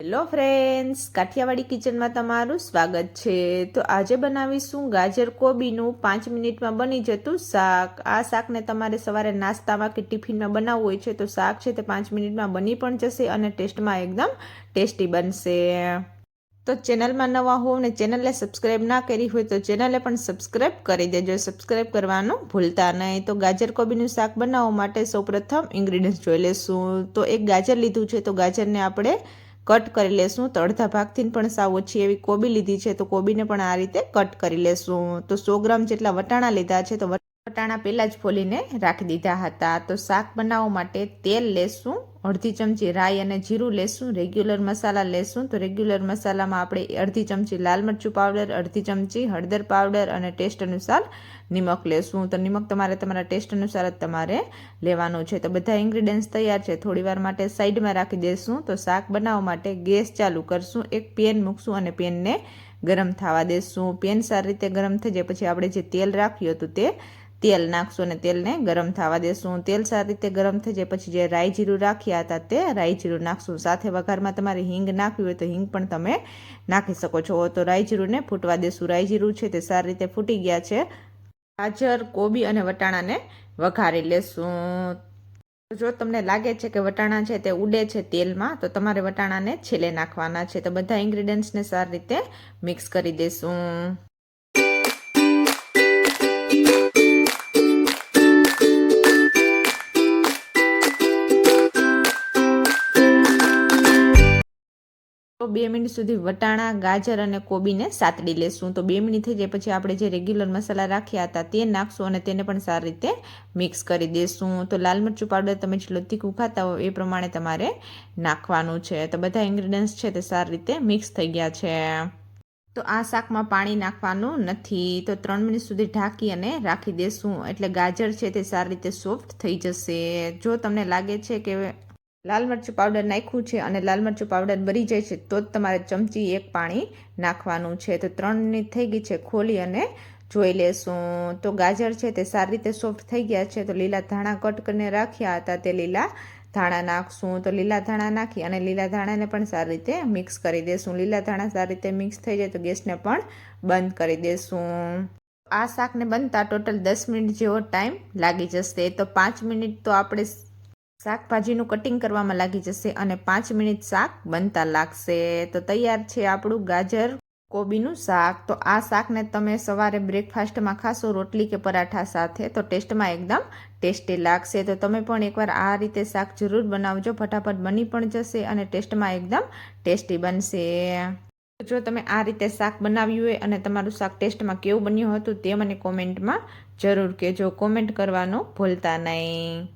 Hello friends, Kathiawadi કિચનમાં તમારું સ્વાગત છે. તો આજે બનાવીશું ગાજર કોબીનું પાંચ મિનિટમાં બની જતું શાક. આ શાકને તમારે સવારે નાસ્તામાં કે ટિફિનમાં બનાવવું હોય છે તો શાક છે તે પાંચ મિનિટમાં બની પણ જશે અને ટેસ્ટમાં એકદમ ટેસ્ટી બનશે. તો ચેનલમાં નવા હોવ ને ચેનલને સબસ્ક્રાઈબ ના કરી હોય તો ચેનલે પણ સબસ્ક્રાઈબ કરી દેજો. સબસ્ક્રાઈબ કરવાનું ભૂલતા નહીં. તો ગાજર કોબીનું શાક બનાવવા માટે સૌપ્રથમ ઇન્ગ્રીડિયન્ટ્સ જોઈ લેશું. તો એક ગાજર લીધું છે તો ગાજરને આપણે કટ કરી લેશું. તો અડધા ભાગથી પણ સાવ ઓછી એવી કોબી લીધી છે, તો કોબીને પણ આ રીતે કટ કરી લેશું. તો સો ગ્રામ જેટલા વટાણા લીધા છે, તો વટાણા પહેલાં જ ફોલીને રાખી દીધા હતા. તો શાક બનાવવા માટે તેલ લેશું. અડધી ચમચી રાઈ અને જીરું લેશું રેગ્યુલર મસાલા લેશું. તો રેગ્યુલર મસાલામાં આપણે અડધી ચમચી લાલ મરચું પાવડર અડધી ચમચી હળદર પાવડર અને ટેસ્ટ અનુસાર નિમક લેશું. તો નિમક તમારે તમારા ટેસ્ટ અનુસાર જ તમારે લેવાનું છે. તો બધા ઇન્ગ્રીડિયન્ટ્સ તૈયાર છે. થોડીવાર માટે સાઈડમાં રાખી દઈશું તો શાક બનાવવા માટે ગેસ ચાલુ કરશું. એક પેન મૂકશું અને પેનને ગરમ થવા દેશું. પેન સારી રીતે ગરમ થઈ જાય. પછી આપણે જે તેલ રાખ્યું હતું તે તેલ નાખશું અને તેલને ગરમ થવા દેશું. તેલ સારી રીતે ગરમ થઈ જાય પછી જે રાઈ જીરું રાખ્યા હતા તે રાઈ જીરું નાખશું. સાથે વઘારમાં તમારે હિંગ નાખવી હોય તો હિંગ પણ તમે નાખી શકો છો. તો રાઈ જીરુંને ફૂટવા દેશું. રાઈ જીરું છે તે સારી રીતે ફૂટી ગયા છે. ગાજર, કોબી અને વટાણાને વઘારી લેશું. જો તમને લાગે છે કે વટાણા છે તે ઉડે છે તેલમાં, તો તમારે વટાણાને છેલ્લે નાખવાના છે. તો બધા ઇન્ગ્રીડિયન્ટ્સને સારી રીતે મિક્સ કરી દેશું. તો બે મિનિટ સુધી વટાણા, ગાજર અને કોબીને સાતડી લેશું. તો બે મિનિટ થઈ જાય પછી આપણે જે રેગ્યુલર મસાલા રાખ્યા હતા તે નાખશું અને તેને પણ સારી રીતે મિક્સ કરી દઈશું તો લાલ મરચું પાવડર તમે જે તીખું ખાતા હો એ પ્રમાણે તમારે નાખવાનું છે. તો બધા ઇન્ગ્રીડિયન્ટ્સ છે તે સારી રીતે મિક્સ થઈ ગયા છે. તો આ શાકમાં પાણી નાખવાનું નથી. તો ત્રણ મિનિટ સુધી ઢાંકી અને રાખી દેશું. એટલે ગાજર છે તે સારી રીતે સોફ્ટ થઈ જશે. જો તમને લાગે છે કે લાલ મરચું પાવડર નાખ્યું છે અને લાલ મરચું પાવડર બરી જાય છે, તો જ તમારે ચમચી એક પાણી નાખવાનું છે. તો ત્રણ મિનિટ થઈ ગઈ છે ખોલી અને જોઈ લેશું. તો ગાજર છે તે સારી રીતે સોફ્ટ થઈ ગયા છે, તો લીલા ધાણા કટ કરીને રાખ્યા હતા, તે લીલા ધાણા નાખશું. તો લીલા ધાણા નાખી અને લીલા ધાણાને પણ સારી રીતે મિક્સ કરી દેશું. લીલા ધાણા સારી રીતે મિક્સ થઈ જાય તો ગેસને પણ બંધ કરી દેશું. આ શાકને બનતા ટોટલ દસ મિનિટ જેવો ટાઈમ લાગી જશે. તો પાંચ મિનિટ તો આપણે શાકભાજીનું કટિંગ કરવામાં લાગી જશે અને પાંચ મિનિટ શાક બનતા લાગશે. તો તૈયાર છે આપણું ગાજર કોબીનું શાક. તો આ શાકને તમે સવારે બ્રેકફાસ્ટમાં ખાશો રોટલી કે પરાઠા સાથે, તો ટેસ્ટમાં એકદમ ટેસ્ટી લાગશે. તો તમે પણ એકવાર આ રીતે શાક જરૂર બનાવજો. ફટાફટ બની પણ જશે અને ટેસ્ટમાં એકદમ ટેસ્ટી બનશે. જો તમે આ રીતે શાક બનાવ્યું હોય અને તમારું શાક ટેસ્ટમાં કેવું બન્યું હતું તે મને કોમેન્ટમાં જરૂર કહેજો. કોમેન્ટ કરવાનું ભૂલતા નહીં.